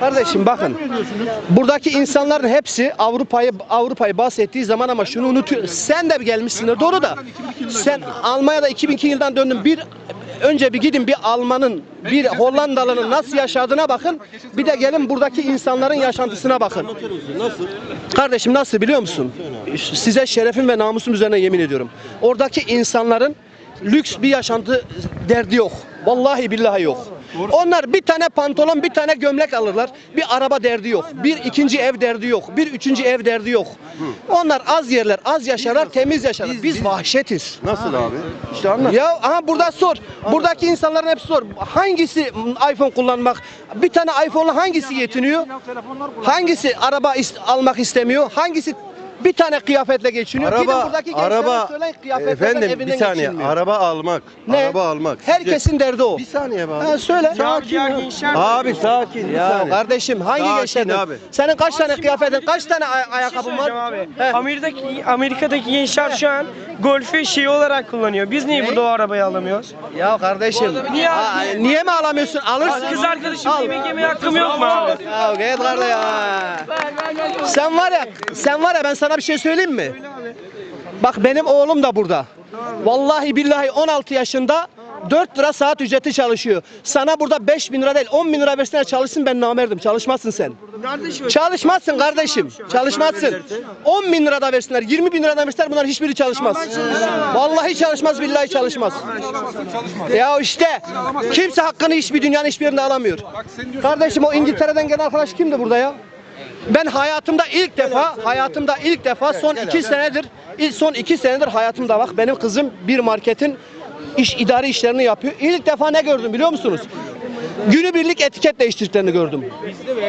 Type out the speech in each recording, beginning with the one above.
kardeşim bakın. Buradaki insanların hepsi Avrupa'yı Avrupa'yı bahsettiği zaman ama şunu unutuyor. Sen de gelmişsindir doğru da. Sen Almanya'da 2002 yıldan döndün. Bir önce bir gidin bir Almanın, bir Hollandalı'nın nasıl yaşadığına bakın. Bir de gelin buradaki insanların yaşantısına bakın. Kardeşim nasıl biliyor musun? Size şerefim ve namusum üzerine yemin ediyorum. Oradaki insanların lüks bir yaşantı derdi yok. Vallahi billahi yok. Onlar bir tane pantolon, bir tane gömlek alırlar. Bir araba derdi yok. Bir ikinci ev derdi yok. Bir üçüncü ev derdi yok. Onlar az yerler, az yaşarlar, temiz yaşarlar. Biz vahşetiz. Nasıl abi? İşte anlat. Ya aha burada sor. Buradaki insanların hepsi sor. Hangisi iPhone kullanmak? Bir tane iPhone'la hangisi yetiniyor? Hangisi araba is- almak istemiyor? Hangisi bir tane kıyafetle geçiniyor? Gidin Araba, buradaki gençlere araba, söyleyin kıyafetlerden efendim bir saniye, geçinmiyor. araba almak, Ne? araba almak. Herkesin derdi o. Bir saniye be abi. Ha, söyle. Sakin ya. Abi sakin, bir Ya saniye. kardeşim hangi Sakin gençlerden? abi. Senin kaç tane kıyafetin, kaç tane ay- Bir şey ayakkabın var? abi. He. Amerika'daki, Amerika'daki gençler şu an golfü şey olarak kullanıyor. Biz niye burada o arabayı alamıyoruz? Ya kardeşim. Niye- Aa, niye mi alamıyorsun? Alırsın. Kız arkadaşım Al. yemek yemeye hakkım yok mu abi? Ya git kardeş ya. Sen var ya, sen var ya ben sana bir şey söyleyeyim mi? Bak benim oğlum da burada. Vallahi billahi 16 yaşında 4 lira saat ücreti çalışıyor. Sana burada 5 bin lira değil 10 bin lira versinler çalışsın ben namerdim. Çalışmazsın sen. Çalışmazsın kardeşim. Çalışmazsın. 10 bin lira da versinler, 20 bin lira da versinler bunlar hiçbiri çalışmaz. Vallahi çalışmaz, billahi çalışmaz. Ya işte kimse hakkını hiçbir dünyanın hiçbir yerinde alamıyor. Kardeşim o İngiltere'den gelen arkadaş kimdi burada ya? Ben hayatımda ilk defa, hayatımda ilk defa son iki senedir, ilk son iki senedir hayatımda bak benim kızım bir marketin iş idari işlerini yapıyor. İlk defa ne gördüm biliyor musunuz? Günübirlik etiket değiştirdiklerini gördüm.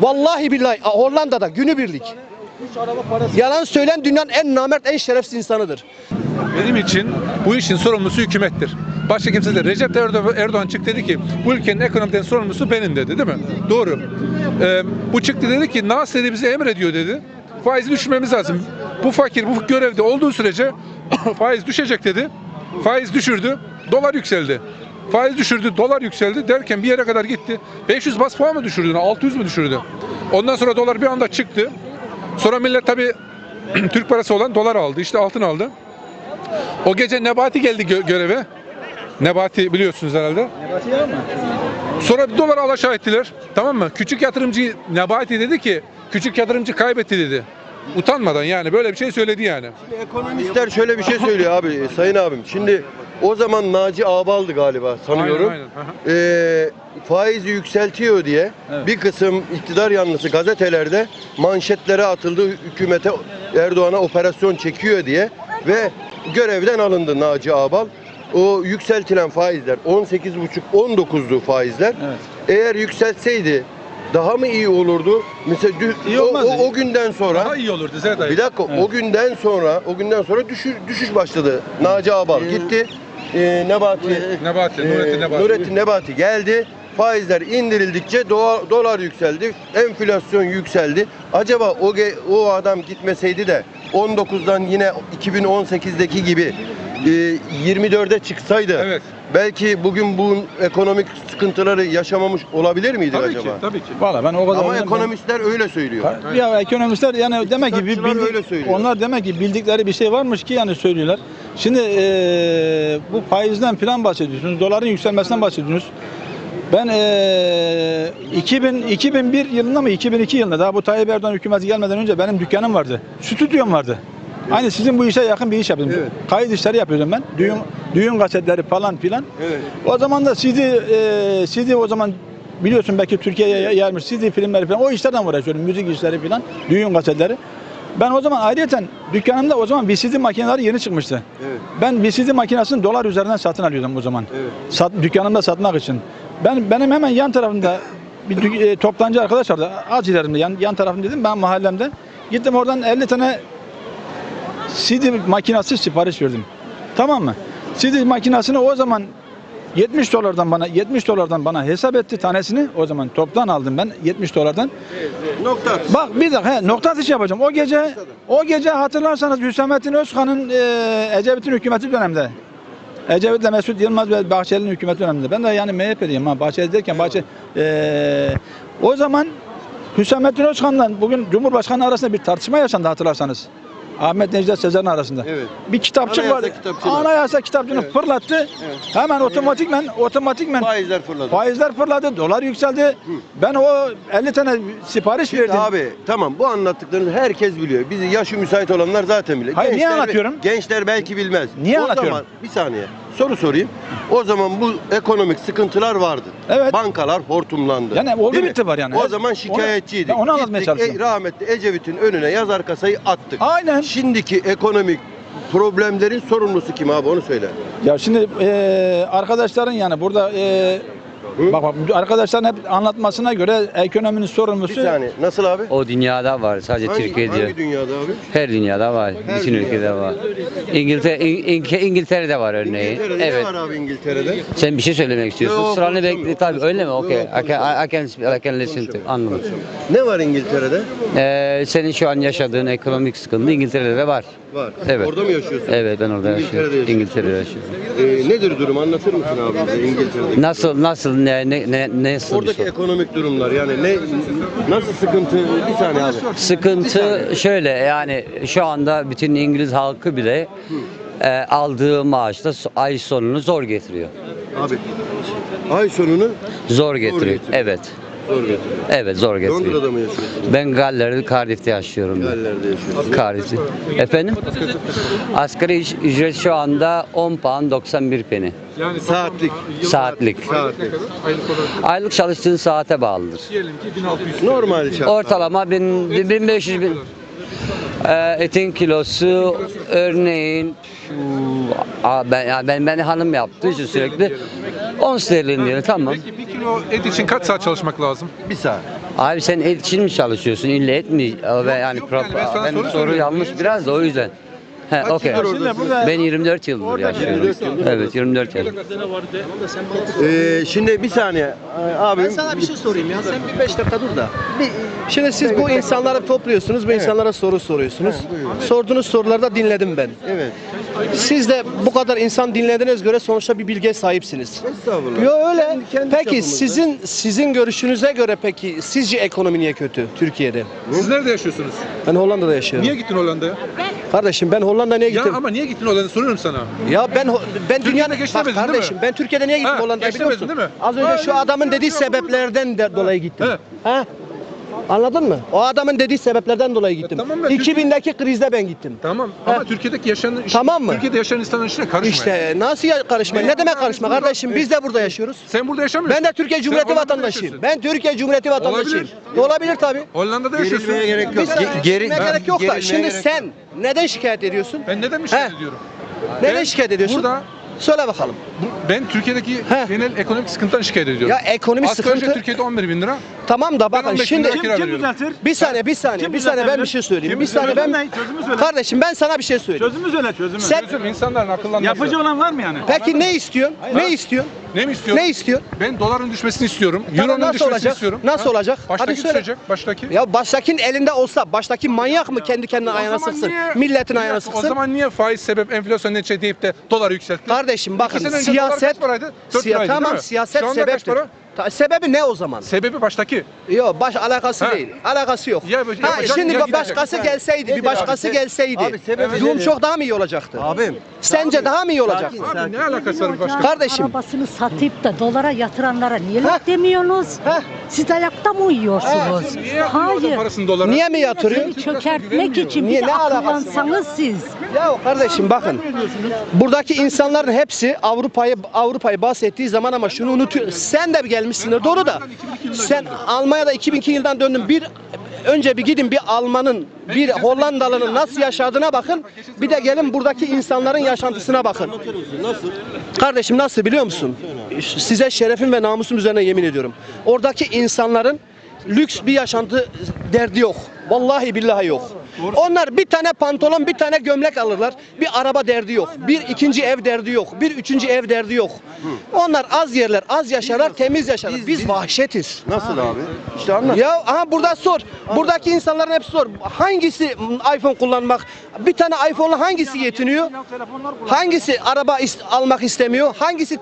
Vallahi billahi Hollanda'da günübirlik. Yalan söyleyen dünyanın en namert, en şerefsiz insanıdır. Benim için bu işin sorumlusu hükümettir. Başka kimse değil. Recep Erdoğan, Erdoğan çıktı dedi ki bu ülkenin ekonomiden sorumlusu benim dedi değil mi? Doğru. Ee, bu çıktı dedi ki Nas dedi bize emrediyor dedi. Faizi düşürmemiz lazım. Bu fakir bu görevde olduğu sürece faiz düşecek dedi. Faiz düşürdü. Dolar yükseldi. Faiz düşürdü, dolar yükseldi derken bir yere kadar gitti. 500 bas puan mı düşürdü, 600 mü düşürdü? Ondan sonra dolar bir anda çıktı. Sonra millet tabii Türk parası olan dolar aldı, işte altın aldı. O gece Nebati geldi gö- göreve. Nebati biliyorsunuz herhalde. Sonra dolar alaşağı ettiler. Tamam mı? Küçük yatırımcı Nebati dedi ki küçük yatırımcı kaybetti dedi. Utanmadan yani böyle bir şey söyledi yani. Ekonomistler şöyle bir şey söylüyor abi, e, sayın abim. Şimdi o zaman Naci Ağbal'dı galiba sanıyorum. Aynen, aynen. Ee, faizi yükseltiyor diye bir kısım iktidar yanlısı gazetelerde manşetlere atıldı hükümete Erdoğan'a operasyon çekiyor diye ve görevden alındı Naci Ağbal. O yükseltilen faizler 18,5-19'du faizler. Eğer yükseltseydi daha mı iyi olurdu? Mesela dü- İyi o, o, o günden sonra Daha iyi olurdu Zerdayı. bir dakika o günden sonra o günden sonra düşüş düşüş başladı. Naci Ağbal gitti. Ee, Nebati Nebati, ee, Nurettin Nebati. Nurettin Nebati geldi. Faizler indirildikçe doğa- dolar yükseldi, enflasyon yükseldi. Acaba o ge- o adam gitmeseydi de 19'dan yine 2018'deki gibi e, 24'e çıksaydı Evet. belki bugün bu ekonomik sıkıntıları yaşamamış olabilir miydik Tabii acaba? ki, tabii ki. Valla ben o kadar... Ama ben- ekonomistler öyle söylüyor. Ya ekonomistler yani demek ki bir İktisatçılar bildik- öyle söylüyor. onlar demek ki bildikleri bir şey varmış ki yani söylüyorlar. Şimdi eee, bu faizden falan bahsediyorsunuz. Doların yükselmesinden bahsediyorsunuz. Ben eee 2000 2001 yılında mı 2002 yılında daha bu Tayyip Erdoğan hükümeti gelmeden önce benim dükkanım vardı. Stüdyom vardı. Aynı sizin bu işe yakın bir iş yapıyordum. Evet. Kayıt işleri yapıyordum ben. Düğün düğün kasetleri falan filan. Evet. O zaman da CD, e, CD o zaman biliyorsun belki Türkiye'ye yayılmış CD filmleri falan o işlerden uğraşıyorum. Müzik işleri falan, düğün kasetleri. Ben o zaman ayrıyeten dükkanımda o zaman VCD makineleri yeni çıkmıştı. Evet. Ben VCD makinesini dolar üzerinden satın alıyordum o zaman. Evet. Sat, dükkanımda satmak için. Ben benim hemen yan tarafımda bir e, toptancı arkadaş vardı. Az ilerimde yan, yan tarafım dedim ben mahallemde. Gittim oradan 50 tane CD makinesi sipariş verdim. Tamam mı? CD makinesini o zaman 70 dolardan bana 70 dolardan bana hesap etti tanesini. O zaman toptan aldım ben 70 dolardan. Nokta. atışı. Bak bir dakika he, nokta atışı yapacağım. O gece o gece hatırlarsanız Hüsamettin Özkan'ın e, Ecevit'in hükümeti döneminde. Ecevit'le Mesut Yılmaz ve Bahçeli'nin hükümeti döneminde. Ben de yani MHP'liyim ha Bahçeli derken Bahçeli e, o zaman Hüsamettin Özkan'la bugün Cumhurbaşkanı arasında bir tartışma yaşandı hatırlarsanız. Ahmet Necdet Sezer'in arasında. Evet. Bir kitapçık Anayasa vardı. kitapçığı. Anayasa kitapçığını Evet. fırlattı. Hemen otomatikmen otomatikmen Faizler fırladı. faizler fırladı, dolar yükseldi. Ben o 50 tane sipariş verdim. Abi tamam bu anlattıklarınızı herkes biliyor. Bizi yaşı müsait olanlar zaten biliyor. Hayır, niye anlatıyorum? Gençler belki bilmez. Niye o anlatıyorum? Zaman, bir saniye soru sorayım. O zaman bu ekonomik sıkıntılar vardı. Evet. Bankalar hortumlandı. Yani oldu Değil mi? var yani. O Evet. zaman Onu- şikayetçiydik. ben onu anlatmaya Gittik, çalışıyorum. e, rahmetli Ecevit'in önüne yazar kasayı attık. Aynen. Şimdiki ekonomik problemlerin sorumlusu kim abi onu söyle. Ya şimdi eee, arkadaşların yani burada Hı? Bak, bak arkadaşların hep anlatmasına göre ekonominin Bir sorumlusu saniye. Nasıl abi? O dünyada var sadece hangi, Türkiye'de. hangi dünyada abi? Her dünyada var. Her Bütün dünyada. ülkede var. İngiltere, İng- İng- İngiltere'de var örneğin. İngiltere'de evet. ne var abi İngiltere'de? Sen bir şey söylemek istiyorsun. Yok, Sıranı konuşamıyorum. bekle. Tabii öyle mi? Okey. Yok, I can, I can, I can listen to. Anladım. Ne var İngiltere'de? Ee, senin şu an yaşadığın ekonomik sıkıntı İngiltere'de de var. Var. Evet. Orada mı yaşıyorsun? Evet ben orada İngiltere'de yaşıyorum. yaşıyorsun. İngiltere'de yaşıyorum. Ee, nedir durum anlatır mısın abi bize İngiltere'deki? Nasıl nasıl ne ne ne nasıl bir Oradaki ekonomik durumlar yani ne nasıl sıkıntı bir saniye abi. Sıkıntı şöyle yani şu anda bütün İngiliz halkı bile e, aldığı maaşla so- ay sonunu zor getiriyor. Abi ay sonunu Zor getiriyor. getiriyor. Evet. Zor getiriyor. Evet zor getiriyor. Londra'da mı yaşıyorsun? Ben Galler'de Cardiff'te yaşıyorum. Galler'de yaşıyorsun. Cardiff'te. Efendim? Asgari iş- ücret şu anda 10 pound 91 peni. Yani Saatlik. Saatlik. Saatlik. aylık olarak Aylık çalıştığın saate bağlıdır. diyelim ki 1600. Normal şart. Ortalama bin- 1500 bin. Ee, etin kilosu örneğin şu, Aa, ben, ya ben beni hanım yaptığı için sürekli 10 sterlin diyor tamam. Peki bir kilo et için kaç saat çalışmak lazım? Bir saat. Abi sen et için mi çalışıyorsun? İlle et mi? Ee, Ve yani yok yani ben sana benim soru soru soruyorum. yanlış biraz da o yüzden. He, Kaç okey. yıldır Şimdi oradasın? burada Ben 24 yıldır yaşıyorum. 24 yıldır Evet 24 yıl. Ee, şimdi bir saniye. Abi Ben sana bir şey sorayım ya. Sen bir 5 dakika dur da. Şimdi siz bu insanları topluyorsunuz, bu insanlara soru soruyorsunuz. Sorduğunuz soruları da dinledim ben. Evet. Siz de bu kadar insan dinlediğiniz göre sonuçta bir bilgiye sahipsiniz. Estağfurullah. Yo öyle. Kendi- kendi peki çapımızda. sizin sizin görüşünüze göre peki sizce ekonomi niye kötü Türkiye'de? Siz nerede yaşıyorsunuz? Ben Hollanda'da yaşıyorum. Niye gittin Hollanda'ya? Kardeşim ben Hollanda'ya niye Ya gittim? ama niye gittin Hollanda'ya soruyorum sana. Ya ben ho- ben dünyada geçinemedin bak değil mi? kardeşim ben Türkiye'de niye gittim Ha, Hollanda'ya biliyor geçinemedin musun? değil mi? Az önce Ha, şu adamın dediği sebeplerden de dolayı gittim. He. Ha? Anladın mı? O adamın dediği sebeplerden dolayı gittim. tamam ben 2000'deki krizde ben gittim. Tamam Ha. ama Türkiye'deki yaşayan Tamam mı? Türkiye'de yaşayan insanların işine karışma. İşte nasıl ya karışma? Ne demek karışma kardeşim? Biz de burada yaşıyoruz. Sen burada yaşamıyorsun. Ben de Türkiye Cumhuriyeti vatandaşıyım. Ben Türkiye Cumhuriyeti vatandaşıyım. Olabilir tabii. Hollanda'da yaşıyorsun. Gerilmeye gerek yok. Biz Ge- geri- gerek, gerek yok da. Şimdi gerek sen neden şikayet ediyorsun? Ben neden şey He. ediyorum? Neden şikayet ediyorsun? Burada Söyle bakalım. Bu- ben Türkiye'deki He. genel ekonomik sıkıntıdan şikayet ediyorum. Ya ekonomik Asgari sıkıntı ücret Türkiye'de 11 bin lira. tamam da bakın 15 bin şimdi lira kira kim veriyorum. düzeltir? bir saniye bir saniye Kim bir saniye ben düzeltebilir? bir şey söyleyeyim. Kim Bir saniye ben Çözümü ne? Çözümü söyle. Kardeşim ben sana bir şey söyleyeyim. Çözümü söyle çözümü. Sen Çözüm insanların akıllanması. Yapıcı olan var mı yani? peki ne istiyorsun? Ne istiyorsun? Ne mi istiyorum? Ne istiyorsun? Ben doların düşmesini istiyorum. Tamam, Euro'nun nasıl düşmesini olacak? istiyorum. Nasıl olacak? Baştaki Hadi söyle. düşecek. Baştaki. Ya baştakinin elinde olsa baştaki manyak mı kendi kendine ayağına zaman sıksın? niye- Milletin Bir ayağına dakika, O sıksın? zaman niye faiz sebep enflasyon netice deyip de doları yükseltti? Kardeşim bakın İki sene önce dolar siyaset kaç paraydı? Dört siya- liraydı, değil tamam mi? siyaset Şu anda kaç sebeptir. para? Ta- sebebi ne o zaman? Sebebi baştaki. Yok baş alakası Ha. değil. Alakası yok. Ya ha, yapacak, şimdi ya gidecek. başkası Ha. gelseydi, bir başkası abi? Se- gelseydi. Abi sebebi durum nedir? çok daha mı iyi olacaktı? Abim. Sence daha mı iyi olacaktı? Sakin. Abi ne alakası var başka? Kardeşim. Arabasını satıp da dolara yatıranlara niye laf demiyorsunuz? Heh. Siz ayakta mı uyuyorsunuz? Niye yapıyor Hayır. parasını dolara? Niye mi yatırıyor? Seni çökertmek için Niye? bir Ne de akıllansanız siz. Ya kardeşim bakın. Buradaki insanların hepsi Avrupa'yı Avrupa'yı bahsettiği zaman ama şunu unutuyor. Sen de gelmişsindir doğru da. Sen Almanya'da 2002 yıldan döndün. Bir önce bir gidin bir Almanın, bir Hollandalı'nın nasıl yaşadığına bakın. Bir de gelin buradaki insanların yaşantısına bakın. Kardeşim nasıl biliyor musun? Size şerefim ve namusum üzerine yemin ediyorum. Oradaki insanların lüks bir yaşantı derdi yok. Vallahi billahi yok. Onlar bir tane pantolon, bir tane gömlek alırlar. Bir araba derdi yok. Bir ikinci ev derdi yok. Bir üçüncü ev derdi yok. Onlar az yerler, az yaşarlar, temiz yaşarlar. biz- vahşetiz. Nasıl abi? İşte anlat. Ya aha burada sor. Buradaki insanların hepsi sor. Hangisi iPhone kullanmak? Bir tane iPhone'la hangisi yetiniyor? Hangisi araba is- almak istemiyor? Hangisi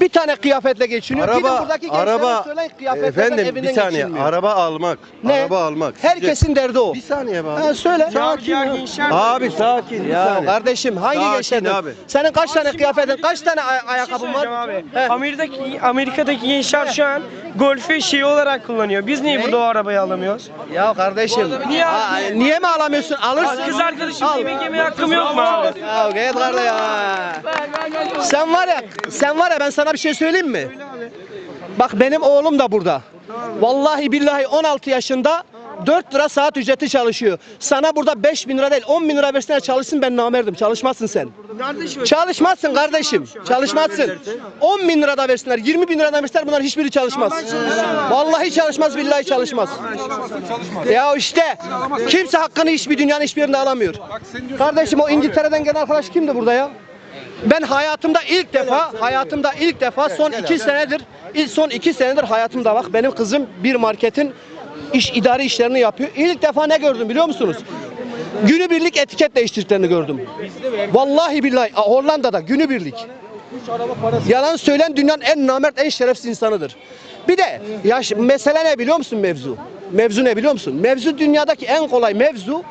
Bir tane kıyafetle geçiniyor. Gidin Araba, buradaki gençlere araba, söyleyin kıyafetlerden efendim evinden bir saniye, geçinmiyor. araba almak, Ne? araba almak. Sizce- Herkesin derdi o. Bir saniye be abi. Ha, söyle. Sakin gençler. Abi sakin, bir Ya kardeşim hangi Sakin gençlerden? abi. Senin kaç tane kıyafetin, kaç tane ay- şey ayakkabın var? abi. He. Amerika'daki, Amerika'daki gençler şu an golfü şey olarak kullanıyor. Biz niye burada o arabayı alamıyoruz? Ya kardeşim. Niye Aa, abi? niye mi alamıyorsun? Alırsın. Kız arkadaşım Al. yemek yemeye hakkım yok mu abi? Ya git kardeş ya. Sen var ya, sen var ya ben sana bir şey söyleyeyim mi? Bak benim oğlum da burada. Vallahi billahi 16 yaşında 4 lira saat ücreti çalışıyor. Sana burada 5 bin lira değil 10 bin lira versinler çalışsın ben namerdim. Çalışmazsın sen. Çalışmazsın kardeşim. Çalışmazsın. 10 bin lira da versinler 20 bin lira da versinler bunlar hiçbiri çalışmaz. Vallahi çalışmaz billahi çalışmaz. Ya işte kimse hakkını hiçbir dünyanın hiçbir yerinde alamıyor. Kardeşim o İngiltere'den gelen arkadaş kimdi burada ya? Ben hayatımda ilk defa, hayatımda ilk defa son iki senedir, ilk son iki senedir hayatımda bak benim kızım bir marketin iş idari işlerini yapıyor. İlk defa ne gördüm biliyor musunuz? Günübirlik etiket değiştirdiklerini gördüm. Vallahi billahi Hollanda'da günübirlik. Yalan söyleyen dünyanın en namert, en şerefsiz insanıdır. Bir de ya şi- mesele ne biliyor musun mevzu? Mevzu ne biliyor musun? Mevzu dünyadaki en kolay mevzu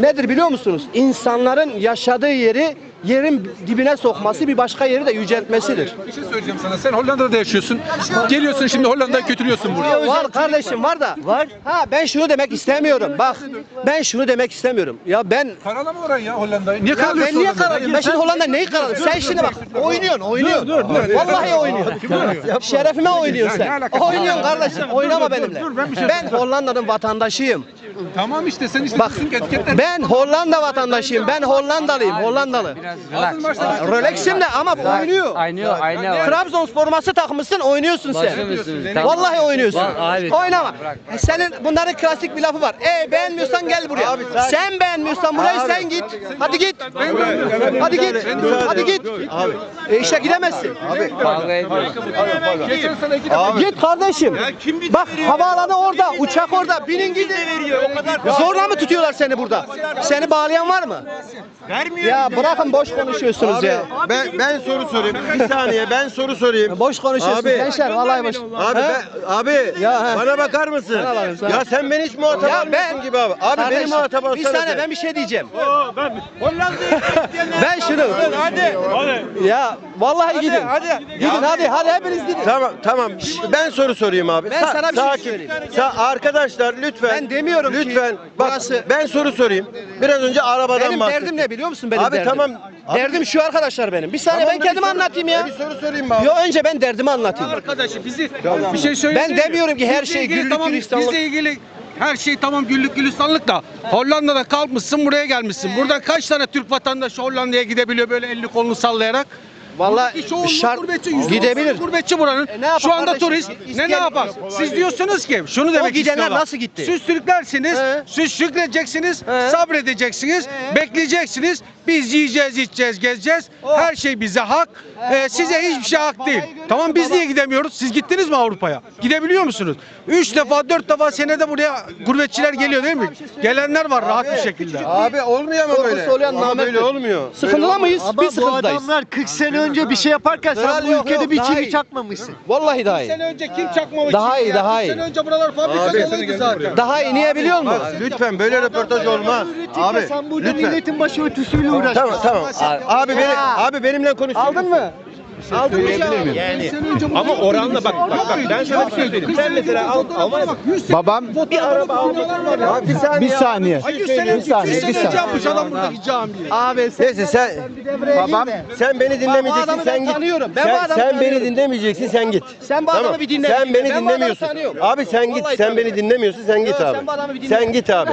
nedir biliyor musunuz? İnsanların yaşadığı yeri yerin dibine sokması bir başka yeri de yüceltmesidir. Bir şey söyleyeceğim sana. Sen Hollanda'da yaşıyorsun. Geliyorsun şimdi Hollanda'yı kötülüyorsun burada. Var kardeşim var da. Var. Ha ben şunu demek istemiyorum. Bak ben şunu demek istemiyorum. Ya ben Karalama oran ya Hollanda'yı. Niye Ya ben karalıyorsun niye Hollanda'yı? kararıyorum? Ben şimdi Hollanda neyi kararıyorum? Sen şimdi bak oynuyorsun, oynuyorsun. Vallahi oynuyorsun. Şerefime oynuyorsun sen. Oynuyorsun kardeşim. Oynama benimle. Ben Hollanda'nın vatandaşıyım. Tamam işte sen işte Bak etiketler. ben Hollanda vatandaşıyım. Ben Hollandalıyım. Hollandalı. Aldın başta. Rolex'im de ama oynuyor. Aynı aynı. Trabzon forması takmışsın oynuyorsun sen. Vallahi oynuyorsun. Abi. Oynama. Senin bunların klasik bir lafı var. E beğenmiyorsan gel buraya. sen beğenmiyorsan burayı sen git. Hadi git. Hadi git. Hadi git. Abi, E işte gidemezsin. Ediyor. Geçen sene. Git kardeşim. Bak havaalanı orada, uçak orada. Binin gidin. Zorla mı tutuyorlar seni burada? Seni bağlayan var mı? Ya bırakın boş konuşuyorsunuz abi ya. ben ben soru sorayım. Bir saniye ben soru sorayım. Boş konuşuyorsunuz Abi. gençler vallahi boş. Abi He? ben, abi Ya, he. bana bakar mısın? Sana bakayım, sana. Ya sen beni hiç muhatap Ya almıyorsun ben gibi abi. Abi beni Kardeşim, muhatap Bir alsana saniye sen. ben bir şey diyeceğim. ben şunu. Hadi. Ya vallahi gidin. Hadi. Gidin hadi hadi hepiniz gidin. Tamam tamam. Ben soru sorayım abi. Ben sana bir şey söyleyeyim. Sa- arkadaşlar lütfen. Ben demiyorum ki lütfen. Bak burası- ben soru sorayım. Biraz önce arabadan Benim bahsettik. derdim ne biliyor musun benim Abi derdim? tamam. Abi- Derdim şu arkadaşlar benim. Bir saniye Tamam, ben kendimi soru- anlatayım ya. Bir soru sorayım abi? Yo önce ben derdimi anlatayım. Arkadaşı bizi bir şey söyleyeyim. Ben demiyorum ki her şey güllük tamam, gülistanlık. Bizle ilgili her şey tamam güllük gülistanlık da Hollanda'da kalkmışsın buraya gelmişsin. Burada kaç tane Türk vatandaşı Hollanda'ya gidebiliyor böyle elini kolunu sallayarak? Vallahi Çoğunluğu şart gurbetçi, yüzde gidebilir. otuz Gurbetçi buranın. E ne yapar Şu anda kardeşim? turist. Ne ne yapar? Siz diyorsunuz ki şunu demek gidenler istiyorlar. nasıl gitti? Siz Türklersiniz. He. Siz şükredeceksiniz. He. Sabredeceksiniz. Bekleyeceksiniz. Biz yiyeceğiz, içeceğiz, gezeceğiz. Her şey bize hak. Ee, size hiçbir şey hak değil. Tamam biz niye gidemiyoruz? Siz gittiniz mi Avrupa'ya? Gidebiliyor musunuz? Üç defa, dört defa senede buraya gurbetçiler geliyor değil mi? Gelenler var rahat bir şekilde. Abi olmuyor Korkusu böyle? Ama namerttir. böyle olmuyor. Sıkıntıda mıyız? Ama Biz bu sıkıntıdayız. adamlar 40 sene önce bir şey yaparken sen bu ülkede bir çivi çakmamışsın. Vallahi daha iyi. sene önce kim çakmalı Daha iyi, daha Bir iyi. sene önce buralar fabrika doluydu zaten. Daha iyi niye biliyor musun? Lütfen böyle röportaj olmaz. Abi sen burada lütfen. milletin başörtüsüyle uğraşıyorsun. Tamam tamam. Abi beni abi benimle konuş. Aldın mı? Aldın mı? Ama oranla bak bak bak ben sana bir şey söyleyeyim. Sen mesela al bak. Babam bir saniye. bir saniye. Bir saniye, bir saniye. yapmış adam buradaki camiyi. Abi sen Neyse sen Babam sen beni dinlemeyeceksin sen git. tanıyorum. Ben sen, adamı sen beni dinlemeyeceksin sen git. Sen bu adamı bir dinle. Sen beni dinlemiyorsun. Abi sen git. Sen beni dinlemiyorsun sen git abi. bir. Sen git abi.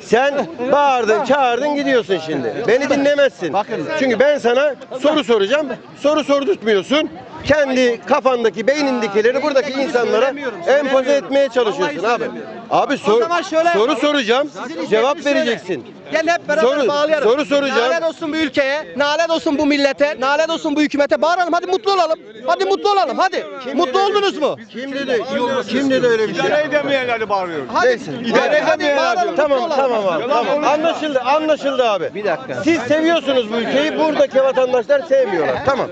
Sen bağırdın, çağırdın gidiyorsun şimdi. Beni dinlemezsin. Çünkü ben sana soru soracağım. Soru sordurtmuyorsun. Kendi kafandaki, beynindekileri buradaki insanlara empoze etmeye çalışıyorsun abi. Abi sor, soru soracağım. Cevap vereceksin. Gel hep beraber Soru- bağlayalım. soru soracağım. Nalet olsun bu ülkeye, nalet olsun bu millete, nalet olsun bu hükümete. Bağıralım hadi mutlu olalım. Hadi mutlu olalım hadi. mutlu oldunuz mu? Kim dedi? Kim dedi öyle bir şey? edemeyenleri bağırıyor. Hadi. Neyse. Hadi, hadi bağıralım. Tamam tamam abi. Tamam. Anlaşıldı. Anlaşıldı abi. Bir dakika. Siz seviyorsunuz bu ülkeyi. Buradaki vatandaşlar sevmiyorlar. Tamam.